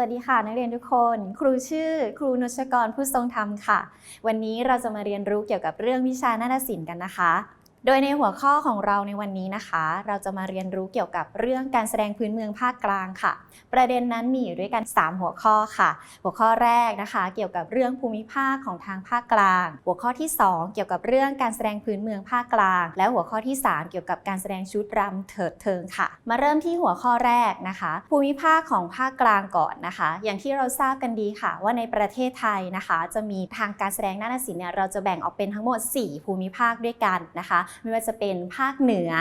วัสดีค่ะนักเรียนทุกคน ครูชื่อ ครูนุชกรผู้ทรงธรรมค่ะ วันนี้เราจะมาเรียนรู้เกี่ยวกับเรื่องวิชานาฏศิลป์กันนะคะ โดยในหัวข้อของเราในวันนี้นะคะ เราจะมาเรียนรู้เกี่ยวกับเรื่องการแสดงพื้นเมืองภาคกลางค่ะ ประเด็นนั้นมีอยู่ด้วยกัน 3 หัวข้อค่ะ หัวข้อแรกนะคะ เกี่ยวกับเรื่องภูมิภาคของทางภาคกลาง หัวข้อที่ 2 เกี่ยวกับเรื่องการแสดงพื้นเมืองภาคกลาง และหัวข้อที่ 3 เกี่ยวกับการแสดงชุดรำเถิดเทิงค่ะ มาเริ่มที่หัวข้อแรกนะคะ ภูมิภาคของภาคกลางก่อนนะคะ อย่างที่เราทราบกันดีค่ะ ว่าในประเทศไทยนะคะ จะมีทางการแสดงนาฏศิลป์เนี่ยเราจะแบ่งออกเป็นทั้งหมด 4 ภูมิภาคด้วยกันนะคะไม่ว่าจะเป็นภาคเหนือ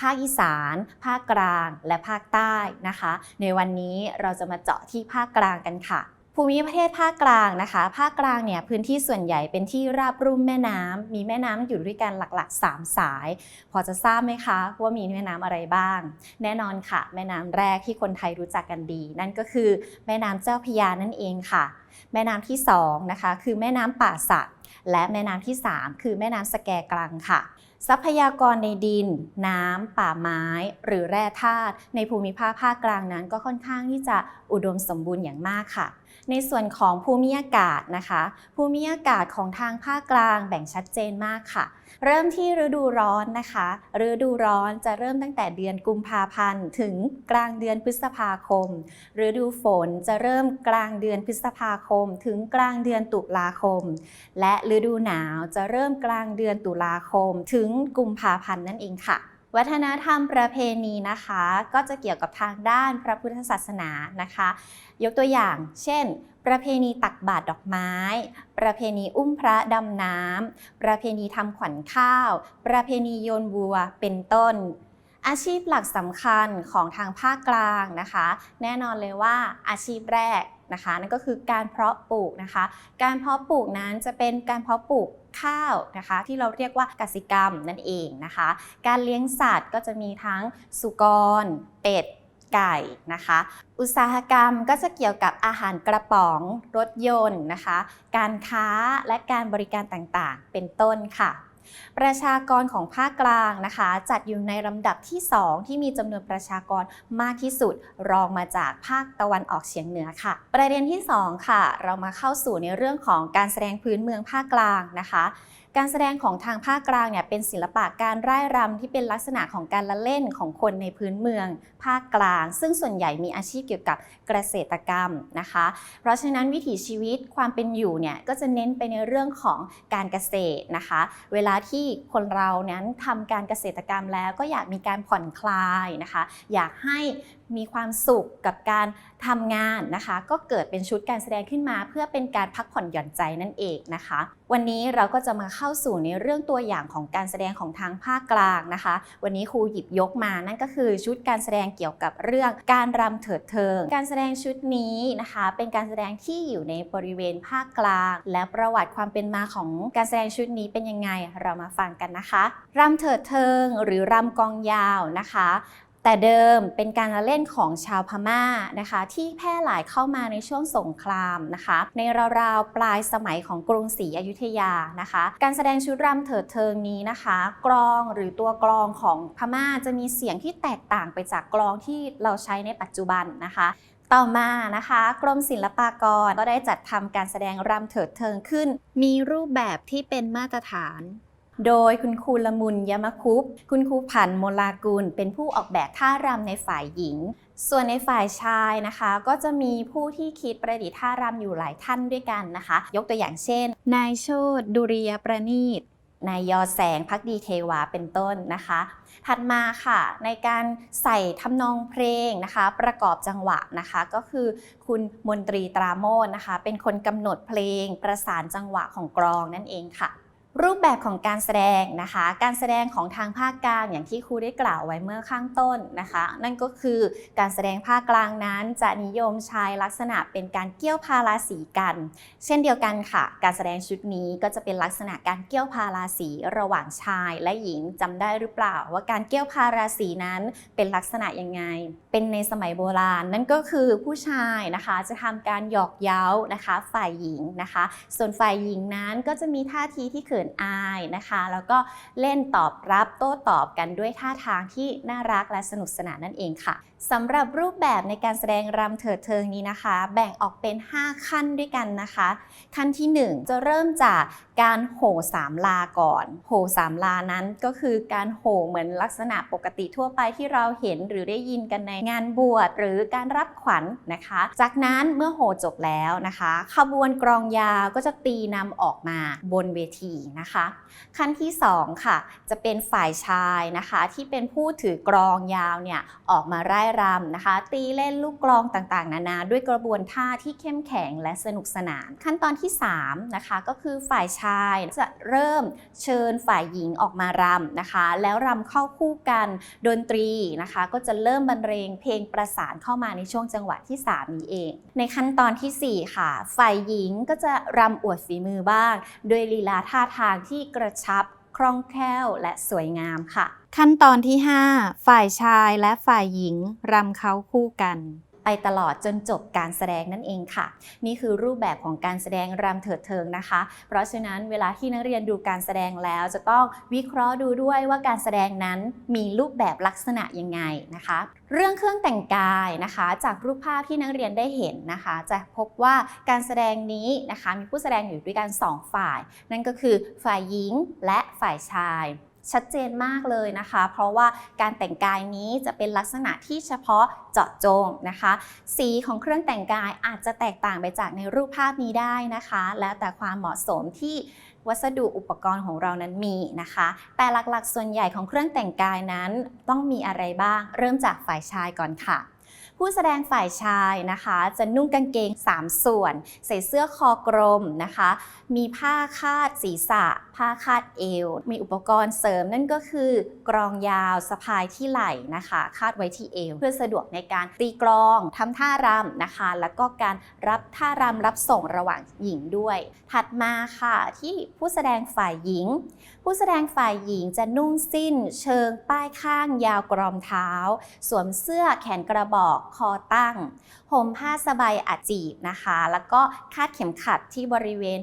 ภาคอีสาน ภาคกลาง และภาคใต้นะคะ ในวันนี้เราจะมาเจาะที่ภาคกลางกันค่ะภูมิประเทศภาคกลางนะคะ ภาคกลางเนี่ยพื้นที่ส่วนใหญ่เป็นที่ราบรุ่มแม่น้ำมีแม่น้ำอยู่ด้วยกันหลักๆ 3 สาย พอจะทราบไหมคะว่ามีแม่น้ำอะไรบ้าง แน่นอนค่ะ แม่น้ำแรกที่คนไทยรู้จักกันดี นั่นก็คือแม่น้ำเจ้าพยานั่นเองค่ะ แม่น้ำที่สองนะคะคือแม่น้ำป่าสัก และแม่น้ำที่ 3 คือแม่น้ำสแกกลังค่ะ ทรัพยากรในดิน น้ำป่าไม้ หรือแร่ธาตุในภูมิภาคภาคกลางนั้น ก็ค่อนข้างที่จะอุดมสมบูรณ์อย่างมากค่ะ ในส่วนของภูมิอากาศนะคะ ภูมิอากาศของทางภาคกลางแบ่งชัดเจนมากค่ะ เริ่มที่ฤดูร้อนนะคะ ฤดูร้อนจะเริ่มตั้งแต่เดือนกุมภาพันธ์ถึงกลางเดือนพฤษภาคม ฤดูฝนจะเริ่มกลางเดือนพฤษภาคม ถึงกลางเดือนตุลาคม และฤดูหนาวจะเริ่มกลางเดือนตุลาคม ถึงกุมภาพันธ์นั่นเองค่ะ วัฒนธรรมประเพณีนะคะ ก็จะเกี่ยวกับทางด้านพระพุทธศาสนานะคะ ยกตัวอย่าง เช่น ประเพณีตักบาตรดอกไม้ ประเพณีอุ้มพระดำน้ำประเพณีทำขวัญข้าว ประเพณีโยนวัวเป็นต้น อาชีพหลักสำคัญของทางภาคกลางนะคะ แน่นอนเลยว่าอาชีพแรกนะคะนั่นก็คือการเพาะปลูกนะคะ การเพาะปลูกนั้นจะเป็นการเพาะปลูกข้าวนะคะ ที่เราเรียกว่ากสิกรรมนั่นเองนะคะ การเลี้ยงสัตว์ก็จะมีทั้งสุกร เป็ดไก่นะคะ อุตสาหกรรมก็จะเกี่ยวกับอาหารกระป๋องรถยนต์นะคะ การค้าและการบริการต่างๆ เป็นต้นค่ะ ประชากรของภาคกลางนะคะ จัดอยู่ในลำดับที่ 2 ที่มีจำนวนประชากรมากที่สุด รองมาจากภาคตะวันออกเฉียงเหนือค่ะ ประเด็นที่ 2 ค่ะ เรามาเข้าสู่ในเรื่องของการแสดงพื้นเมืองภาคกลางนะคะ การแสดงของทางภาคกลางเนี่ยเป็นศิลปะการร่ายรำที่เป็นลักษณะของการละเล่นของคนในพื้นเมือง ภาคกลาง ซึ่งส่วนใหญ่มีอาชีพเกี่ยวกับเกษตรกรรมนะคะ เพราะฉะนั้นวิถีชีวิตความเป็นอยู่เนี่ยก็จะเน้นไปในเรื่องของการเกษตรนะคะ เวลาที่คนเรานั้นทำการเกษตรกรรมแล้วก็อยากมีการผ่อนคลายนะคะ อยากให้ มีความสุขกับการทำงานนะคะ ก็เกิดเป็นชุดการแสดงขึ้นมา เพื่อเป็นการพักผ่อนหย่อนใจนั่นเองนะคะ วันนี้เราก็จะมาเข้าสู่ในเรื่องตัวอย่างของการแสดงของทางภาคกลางนะคะ วันนี้ครูหยิบยกมานั่นก็คือชุดการแสดงเกี่ยวกับเรื่องการรำเถิดเทิง การแสดงชุดนี้นะคะ เป็นการแสดงที่อยู่ในบริเวณภาคกลาง และประวัติความเป็นมาของการแสดงชุดนี้เป็นยังไงเรามาฟังกันนะคะรำเถิดเทิง หรือรำกองยาวนะคะ แต่เดิมเป็นการละเล่นของชาวพม่านะคะ ที่แพร่หลายเข้ามาในช่วงสงครามนะคะ ในราวๆปลายสมัยของกรุงศรีอยุธยานะคะ การแสดงชุดรำเถิดเทิงนี้นะคะ กลองหรือตัวกลองของพม่าจะมีเสียงที่แตกต่างไปจากกลองที่เราใช้ในปัจจุบันนะคะต่อมานะคะ กรมศิลปากรก็ได้จัดทำการแสดงรำเถิดเทิงขึ้น มีรูปแบบที่เป็นมาตรฐาน โดยคุณครูละมุนยมคุป คุณครูผันโมลากุล เป็นผู้ออกแบบท่ารำในฝ่ายหญิง ส่วนในฝ่ายชายนะคะ ก็จะมีผู้ที่คิดประดิษฐ์ท่ารำอยู่หลายท่านด้วยกันนะคะ ยกตัวอย่างเช่น นายโชตดุริยประณีตนายยอแสงพักดีเทวาเป็นต้นนะคะ ถัดมาค่ะในการใส่ทำนองเพลงนะคะ ประกอบจังหวะนะคะ ก็คือคุณมนตรีตราโมนนะคะ เป็นคนกำหนดเพลงประสานจังหวะของกลองนั่นเองค่ะ รูปแบบของการแสดงนะคะ การแสดงของทางภาคกลางอย่างที่ครูได้กล่าวไว้เมื่อข้างต้นนะคะ นั่นก็คือการแสดงภาคกลางนั้นจะนิยมใช้ลักษณะเป็นการเกี่ยวพาราสีกัน เช่นเดียวกันค่ะ การแสดงชุดนี้ก็จะเป็นลักษณะการเกี่ยวพาราสีระหว่างชายและหญิงจำได้หรือเปล่า ว่าการเกี่ยวพาราสีนั้นเป็นลักษณะยังไง เป็นในสมัยโบราณ นั่นก็คือผู้ชายนะคะจะทำการหยอกเย้านะคะ ฝ่ายหญิงนะคะ ส่วนฝ่ายหญิงนั้นก็จะมีท่าทีที่เขิขินอายนะคะ แล้วก็เล่นตอบรับโต้ตอบกันด้วยท่าทางที่น่ารักและสนุกสนานนั่นเองค่ะสำหรับรูปแบบในการแสดงรำเถิดเทิงนี้นะคะ แบ่งออกเป็น 5 ขั้นด้วยกันนะคะ ขั้นที่ 1 จะเริ่มจาก การโห่สามลาก่อน โห่สามลานั้นก็คือการโห่เหมือนลักษณะปกติทั่วไปที่เราเห็นหรือได้ยินกันในงานบวชหรือการรับขวัญนนะคะ จากนั้นเมื่อโห่จบแล้วนะคะ ขบวนกรองยาวก็จะตีนำออกมาบนเวทีนะคะ ขั้นที่ 2 ค่ะ จะเป็นฝ่ายชายนะคะ ที่เป็นผู้ถือกรองยาวเนี่ยออกมาไร่รำนะคะ ตีเล่นลูกกลองต่างๆ นานา ด้วยกระบวนท่าที่เข้มแข็งและสนุกสนาน ขั้นตอนที่ 3 นะคะ ก็คือฝ่ายชายจะเริ่มเชิญฝ่ายหญิงออกมารำนะคะ แล้วรำเข้าคู่กันดนตรีนะคะ ก็จะเริ่มบรรเลงเพลงประสานเข้ามาในช่วงจังหวะที่ 3 นี้เอง ในขั้นตอนทีสี่4 ค่ะ ฝ่ายหญิงก็จะรำอวดฝีมือบ้างโดยลีลาท่าทางที่กระชับคล่องแคล่วและสวยงามค่ะ ขั้นตอนที่ 5 ฝ่ายชายและฝ่ายหญิงรำเขาคู่กัน ตลอดจนจบการแสดงนั่นเองค่ะ นี่คือรูปแบบของการแสดงรำเถิดเทิงนะคะ เพราะฉะนั้นเวลาที่นักเรียนดูการแสดงแล้วจะต้องวิเคราะห์ดูด้วยว่าการแสดงนั้นมีรูปแบบลักษณะยังไงนะคะ เรื่องเครื่องแต่งกายนะคะ จากรูปภาพที่นักเรียนได้เห็นนะคะ จะพบว่าการแสดงนี้นะคะมีผู้แสดงอยู่ด้วยกันสองฝ่าย นั่นก็คือฝ่ายหญิงและฝ่ายชาย ชัดเจนมากเลยนะคะ เพราะว่าการแต่งกายนี้จะเป็นลักษณะที่เฉพาะเจาะจงนะคะ สีของเครื่องแต่งกายอาจจะแตกต่างไปจากในรูปภาพนี้ได้นะคะ แล้วแต่ความเหมาะสมที่วัสดุอุปกรณ์ของเรานั้นมีนะคะ แต่หลักๆ ส่วนใหญ่ของเครื่องแต่งกายนั้นต้องมีอะไรบ้าง เริ่มจากฝ่ายชายก่อนค่ะผู้แสดงฝ่ายชายนะคะ จะนุ่งกางเกง 3 ส่วน ใส่เสื้อคอกลมนะคะ มีผ้าคาดศีรษะ ผ้าคาดเอว มีอุปกรณ์เสริมนั่นก็คือกรองยาวสะพายที่ไหล่นะคะ คาดไว้ที่เอว เพื่อสะดวกในการตีกลองทำท่ารำนะคะ แล้วก็การรับท่ารำรับส่งระหว่างหญิงด้วย ถัดมาค่ะที่ผู้แสดงฝ่ายหญิง ผู้แสดงฝ่ายหญิงจะนุ่งสิ้น เชิงป้ายข้างยาวกรอมเท้า สวมเสื้อแขนกระบอกคอตั้งห่มผ้าสบายอัดจีบนะคะ แล้วก็คาดเข็มขัดที่บริเวณ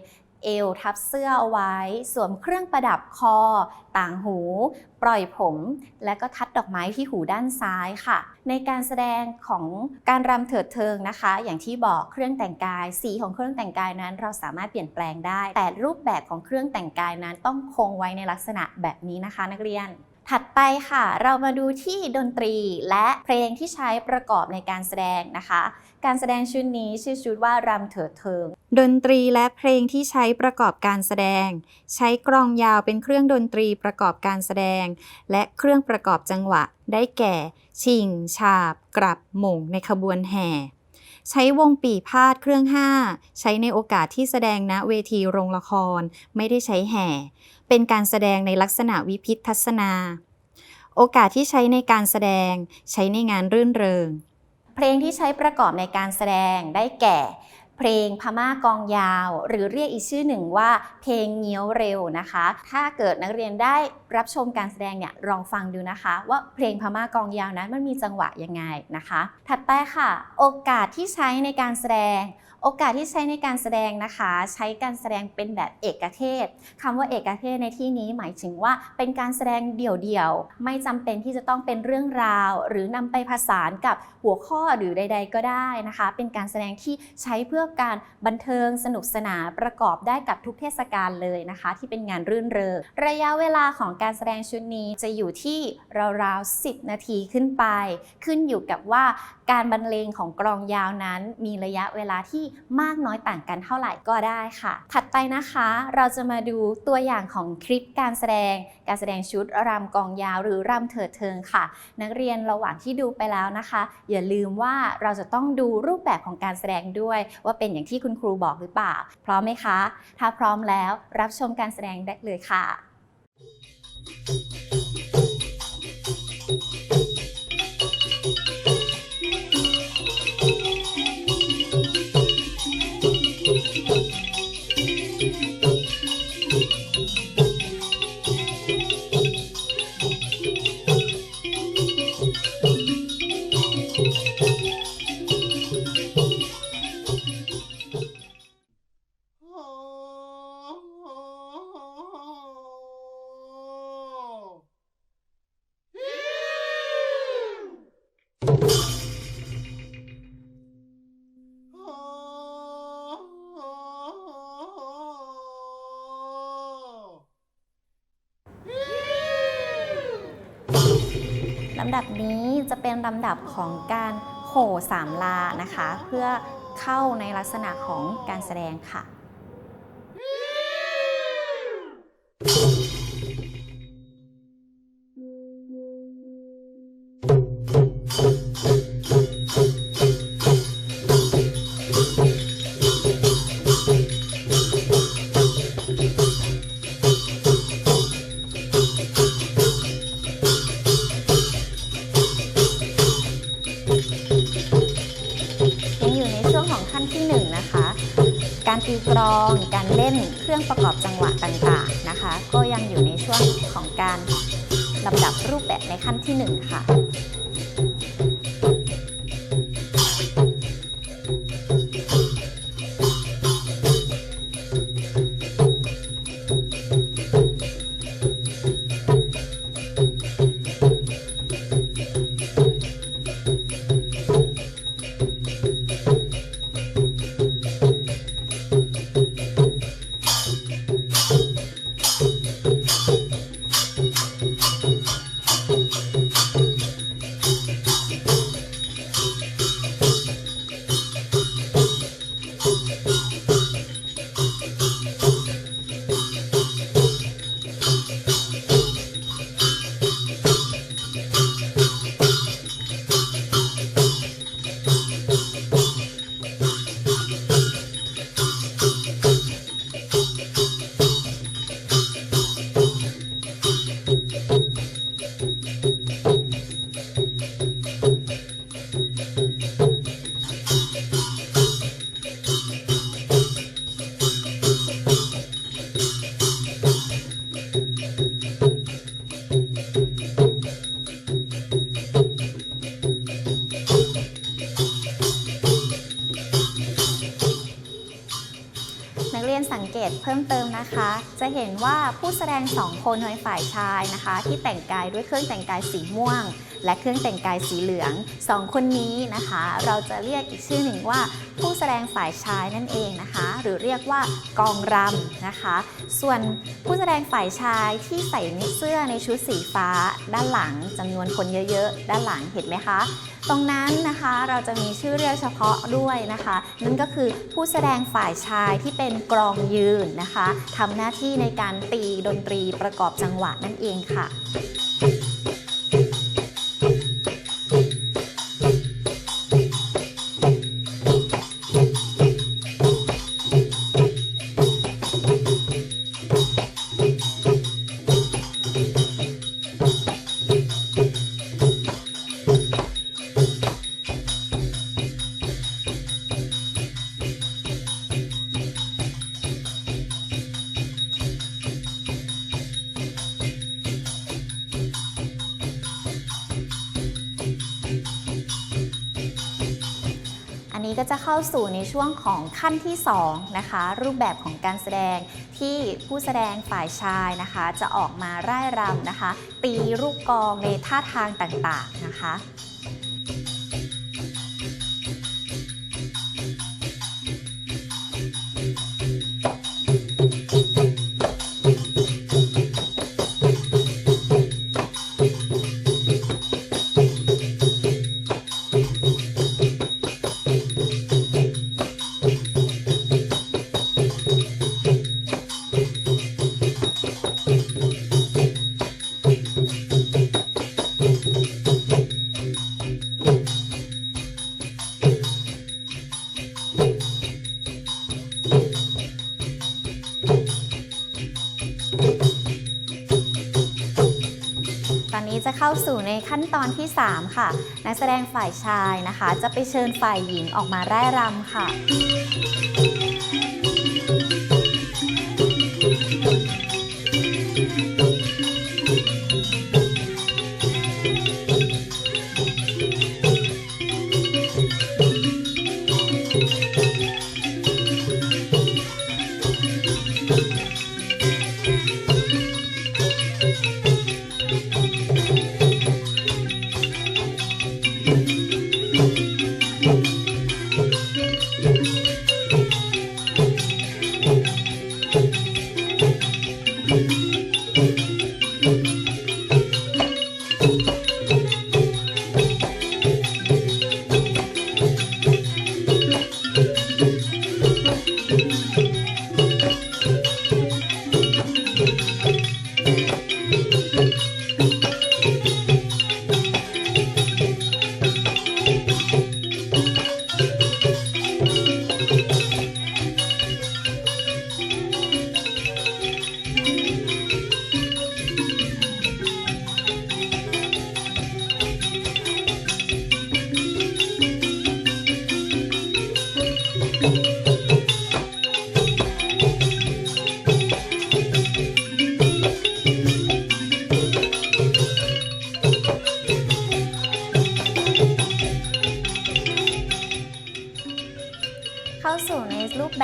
เอวทับเสื้อเอาไว้ สวมเครื่องประดับคอ ต่างหู ปล่อยผม และก็ทัดดอกไม้ที่หูด้านซ้ายค่ะ ในการแสดงของการรำเถิดเทิงนะคะ อย่างที่บอกเครื่องแต่งกาย สีของเครื่องแต่งกายนั้น เราสามารถเปลี่ยนแปลงได้ แต่รูปแบบของเครื่องแต่งกายนั้นต้องคงไว้ในลักษณะแบบนี้นะคะ นักเรียนถัดไปค่ะ เรามาดูที่ดนตรีและเพลงที่ใช้ประกอบในการแสดงนะคะ การแสดงชุดนี้ชื่อชุดว่ารำเถิดเทิง ดนตรีและเพลงที่ใช้ประกอบการแสดง ใช้กลองยาวเป็นเครื่องดนตรีประกอบการแสดง และเครื่องประกอบจังหวะ ได้แก่ ชิง ฉาบ กลับหม่งในขบวนแห่ใช้วงปีพาดเครื่องห้าใช้ในโอกาสที่แสดงณเวทีโรงละคร ไม่ได้ใช้แห่ เป็นการแสดงในลักษณะวิพิธทัศนา โอกาสที่ใช้ในการแสดง ใช้ในงานรื่นเริง เพลงที่ใช้ประกอบในการแสดงได้แก่ เพลงพม่ากองยาว หรือเรียกอีกชื่อหนึ่งว่า เพลงเงี้ยวเร็วนะคะ ถ้าเกิดนักเรียนได้รับชมการแสดงเนี่ยลองฟังดูนะคะ ว่าเพลงพม่ากองยาวนั้นมันมีจังหวะยังไงนะคะ ถัดไปค่ะ โอกาสที่ใช้ในการแสดง โอกาสที่ใช้ในการแสดงนะคะ ใช้การแสดงเป็นแบบเอกเทศคำว่าเอกเทศในที่นี้หมายถึงว่าเป็นการแสดงเดี่ยวๆ ไม่จำเป็นที่จะต้องเป็นเรื่องราว หรือนำไปผสานกับหัวข้อหรือใด ๆ ก็ได้นะคะ เป็นการแสดงที่ใช้เพื่อการบันเทิงสนุกสนานประกอบได้กับทุกเทศกาลเลยนะคะ ที่เป็นงานรื่นเริงระยะเวลาของการแสดงชุดนี้จะอยู่ที่ราวๆ10 นาทีขึ้นไป ขึ้นอยู่กับว่าการบรรเลงของกลองยาวนั้นมีระยะเวลาที่มากน้อยต่างกันเท่าไหร่ก็ได้ค่ะ ถัดไปนะคะเราจะมาดูตัวอย่างของคลิปการแสดง การแสดงชุดรำกองยาวหรือรำเถิดเทิงค่ะ นักเรียนระหว่างที่ดูไปแล้วนะคะ อย่าลืมว่าเราจะต้องดูรูปแบบของการแสดงด้วย ว่าเป็นอย่างที่คุณครูบอกหรือเปล่า พร้อมไหมคะ ถ้าพร้อมแล้วรับชมการแสดงได้เลยค่ะโอ้ ดับนี้จะเป็นลำดับของการโห่สามลานะคะ เพื่อเข้าในลักษณะของการแสดงค่ะยัง นักเรียนสังเกตเพิ่มเติมนะคะ จะเห็นว่าผู้แสดงสองคนในฝ่ายชายนะคะ ที่แต่งกายด้วยเครื่องแต่งกายสีม่วง และเครื่องแต่งกายสีเหลืองสองคนนี้นะคะ เราจะเรียกอีกชื่อหนึ่งว่า ผู้แสดงฝ่ายชายนั่นเองนะคะ หรือเรียกว่ากองรำนะคะ ส่วนผู้แสดงฝ่ายชายที่ใส่เสื้อในชุดสีฟ้า ด้านหลังจำนวนคนเยอะๆ ด้านหลังเห็นไหมคะ ตรงนั้นนะคะเราจะมีชื่อเรียกเฉพาะด้วยนะคะ นั่นก็คือผู้แสดงฝ่ายชายที่เป็นกรองยืนนะคะทำหน้าที่ในการตีดนตรีประกอบจังหวะนั่นเองค่ะาสู่ในช่วงของขั้นที่2นะคะรูปแบบของการแสดงที่ผู้แสดงฝ่ายชายนะคะ จะออกมาร่ายรำนะคะ ตีลูกกองในท่าทางต่างๆนะคะ เข้าสู่ในขั้นตอนที่ 3 ค่ะ นักแสดงฝ่ายชายนะคะ จะไปเชิญฝ่ายหญิงออกมาร่ายรำค่ะ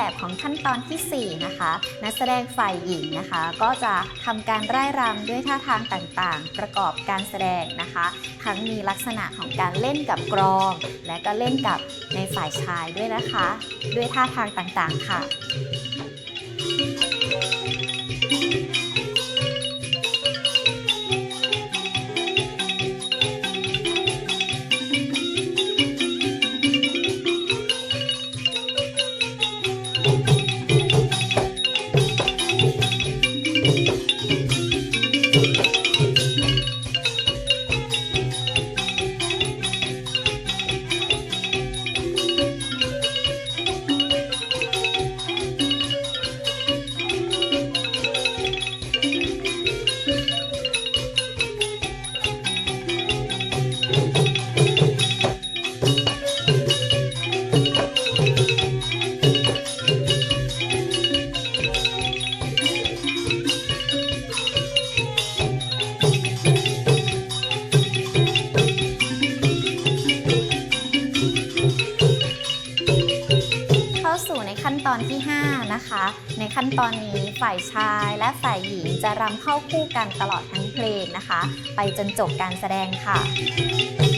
แบบของขั้นตอนทีสี่ 4 นะคะ นักแสดงฝ่ายหญิงนะคะ ก็จะทำการไร่รำด้วยท่าทางต่างๆ ประกอบการแสดงนะคะ ทั้งมีลักษณะของการเล่นกับกรอง และก็เล่นกับในฝ่ายชายด้วยนะคะ ด้วยท่าทางต่างๆค่ะ อนที่ 5 นะคะ ในขั้นตอนนี้ฝ่ายชายและฝ่ายหญิงจะรำเข้าคู่กันตลอดทั้งเพลงนะคะ ไปจนจบการแสดงค่ะค่ะ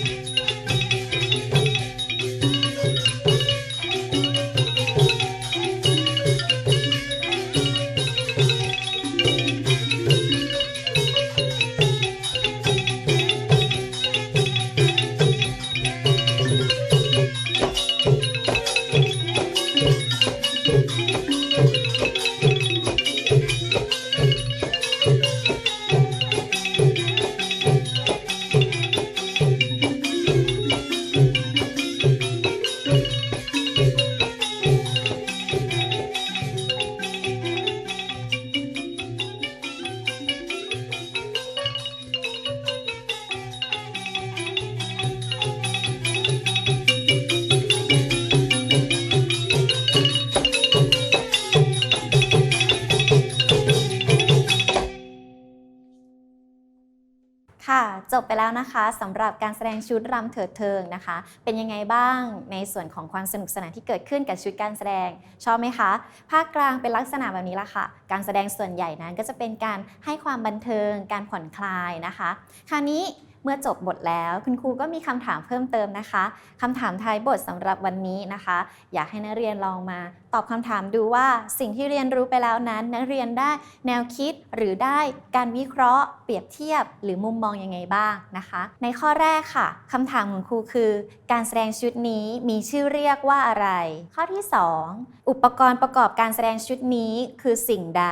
หรับการแสดงชุดรำเถิดเทิงนะคะ เป็นยังไงบ้างในส่วนของความสนุกสนานที่เกิดขึ้นกับชุดการแสดง ชอบไหมคะ ภาคกลางเป็นลักษณะแบบนี้ละค่ะ การแสดงส่วนใหญ่นั้นก็จะเป็นการให้ความบันเทิง การผ่อนคลายนะคะ คราวนี้ เมื่อจบบทแล้ว คุณครูก็มีคำถามเพิ่มเติมนะคะคำถามท้ายบทสำหรับวันนี้นะคะ อยากให้นักเรียนลองมา ตอบคำถามดูว่าสิ่งที่เรียนรู้ไปแล้วนั้น นักเรียนได้แนวคิดหรือได้การวิเคราะห์ เปรียบเทียบ หรือมุมมองยังไงบ้างนะคะ ในข้อแรกค่ะคำถามของครูคือ การแสดงชุดนี้มีชื่อเรียกว่าอะไร ข้อที่ 2 อุปกรณ์ประกอบการแสดงชุดนี้คือสิ่งใด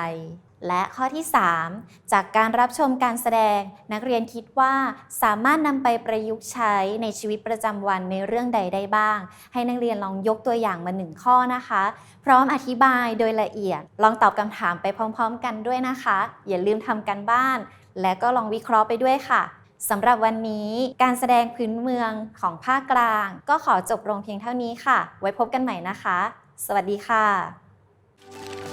และข้อที่ 3 จากการรับชมการแสดง นักเรียนคิดว่าสามารถนำไปประยุกต์ใช้ในชีวิตประจำวันในเรื่องใดได้บ้าง ให้นักเรียนลองยกตัวอย่างมาหนึ่งข้อนะคะ พร้อมอธิบายโดยละเอียด ลองตอบคำถามไปพร้อม ๆ กันด้วยนะคะ อย่าลืมทำกันบ้าน และก็ลองวิเคราะห์ไปด้วยค่ะสำหรับวันนี้การแสดงพื้นเมืองของภาคกลาง ก็ขอจบลงเพียงเท่านี้ค่ะ ไว้พบกันใหม่นะคะ สวัสดีค่ะ